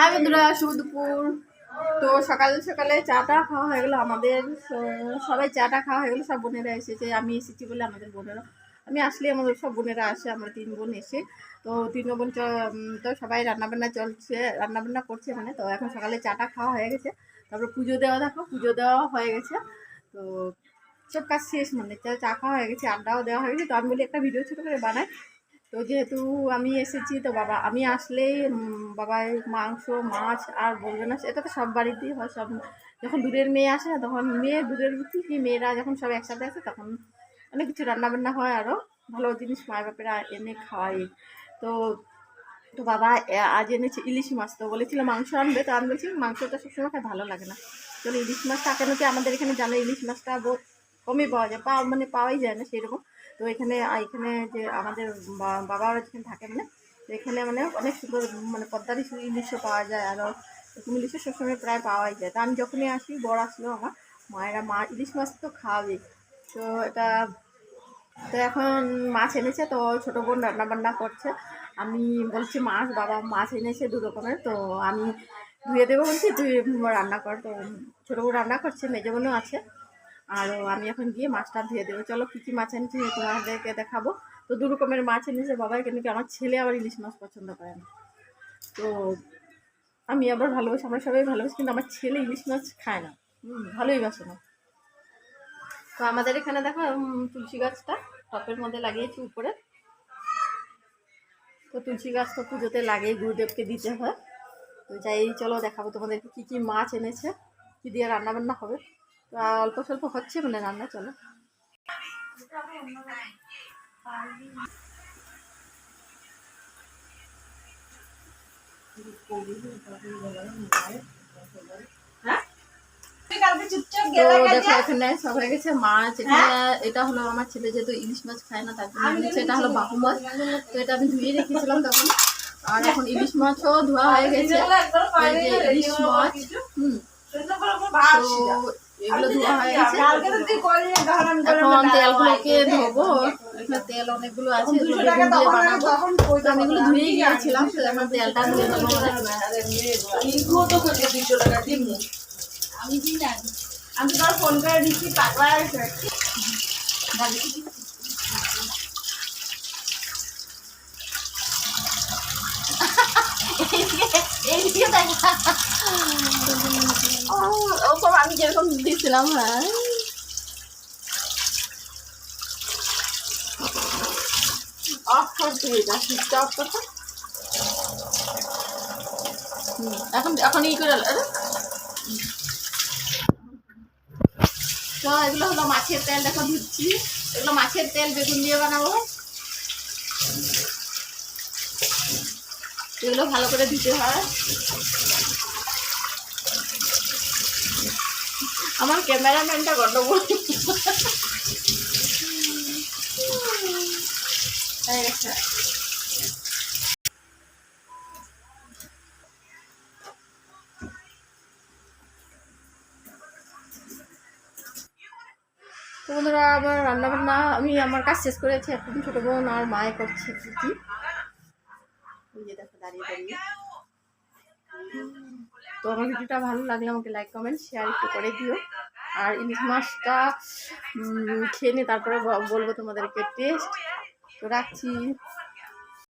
High বন্ধুরা, শুভ দুপুর। তো সকাল সকালে চাটা খাওয়া হয়ে গেলো আমাদের। সবাই চাটা খাওয়া হয়ে গেলো, সব বোনেরা এসেছে। আমি এসেছি বলে আমাদের বোনেরা। আমি আসলে আমাদের সব বোনেরা আসে, আমরা তিন বোন এসে। তো তিন বোন তো সবাই রান্নাবান্না চলছে, রান্নাবান্না করছে মানে। তো এখন সকালে চাটা খাওয়া হয়ে গেছে। তারপর পুজো দেওয়া, দেখো, পুজো দেওয়া হয়ে গেছে। তো সব কাজ শেষ মানে। চা খাওয়া হয়ে গেছে, আড্ডাও দেওয়া হয়ে গেছে। তো আমি বলি একটা ভিডিও ছোটো করে বানাই। তো যেহেতু আমি এসেছি, তো বাবা, আমি আসলেই বাবাই মাংস, মাছ আর বলবে না এটা তো সব বাড়িতেই হয়, সব যখন দূরের মেয়ে আসে না, তখন মেয়ে দূরের কি মেয়েরা যখন সব একসাথে আসে, তখন অনেক কিছু রান্নাবান্না হয় আরও ভালো জিনিস মায়ের বাপেরা এনে খাওয়াই তো তো বাবা আজ এনেছে ইলিশ মাছ, তো বলেছিল মাংস আনবে, তো আমি বলছি মাংসটা সবসময় খাই ভালো লাগে না। চলো ইলিশ মাছটা কেন কি আমাদের এখানে জানো ইলিশ মাছটা বহুত কমই পাওয়া যায়, পাওয়া মানে পাওয়াই যায় না সেরকম তো এখানে এখানে যে আমাদের বাবা যেখানে থাকে মানে এখানে মানে অনেক সুন্দর মানে পদ্মারি ইলিশও পাওয়া যায়, আরও ইলিশও সবসময় প্রায় পাওয়াই যায়। তো আমি যখনই আসি বড় আসলো আমার, মায়েরা মা, ইলিশ মাছ তো খাওয়াবে তো এটা, তো এখন মাছ এনেছে, তো ছোটো বোন রান্না বান্না করছে। আমি বলছি, মাছ বাবা, মাছ এনেছে দু রকমের। তো আমি ধুয়ে দেবো বলছি তুই রান্না কর, তো ছোটো বোন রান্না করছে, মেজো বোনও আছে। আর আমি এখন গিয়ে মাছটা ধুয়ে দেবো। চলো কী কী মাছ এনেছি তোমাদেরকে দেখাবো। তো দু রকমের মাছ এনেছে বাবাই, কিন্তু আমার ছেলে আবার ইলিশ মাছ পছন্দ করে না। তো আমি আবার ভালোবাসি, আমরা সবাই ভালোবাসি, কিন্তু আমার ছেলে ইলিশ মাছ খায় না। ভালোই বাসে না। তো আমাদের এখানে দেখো তুলসী গাছটা টপের মধ্যে লাগিয়েছি উপরে। তো তুলসী গাছ তো পুজোতে লাগে গুরুদেবকে দিতে হয়। তো যাই, চলো দেখাবো তোমাদেরকে কী কী মাছ এনেছে, কী দিয়ে রান্না বান্না হবে। তো অল্প স্বল্প হচ্ছে মানে রান্না চলো। তো দেখো এখানে সব হয়ে গেছে মাছ এখানে এটা হলো আমার ছেলে যেহেতু ইলিশ মাছ খায় না তার জন্য এটা হলো বাহু মাছ। তো এটা আমি ধুয়ে রেখেছিলাম তখন। আর এখন ইলিশ মাছও ধোয়া হয়ে গেছে। ইলিশ মাছ হুম। তো এগুলো ধোয়া হয়ে গেছে। এখন তেলগুলোকে ধোবো। এখানে তেল অনেকগুলো আছে দিয়ে বানাবো। আমি এগুলো ধুয়ে গিয়েছিলাম এখন তেলটা ধুয়ে দেবো। আমি আমি তোমার ফোন করে দিচ্ছি পাগলা এইদিকে দেখা ওরকম আমি যেরকম দিয়েছিলাম হ্যাঁ এখন এখন ই করে। তো এগুলো হলো মাছের তেল দেখো ধুচ্ছি এগুলো মাছের তেল বেগুন দিয়ে বানাবো এগুলো ভালো করে দিতে হয়। আমার ক্যামেরাম্যানটা গন্ডগোল। বন্ধুরা, আমার রান্না বান্না আমি আমার কাজ শেষ করেছি। এখন ছোটো বোন আর মায়ে করছে তো আমার ভিডিওটা ভালো লাগলে আমাকে লাইক কমেন্ট শেয়ার একটু করে দিও। আর ইলিশ মাছটা খেয়ে নিয়ে তারপরে বলব তোমাদেরকে টেস্ট তো রাখছি।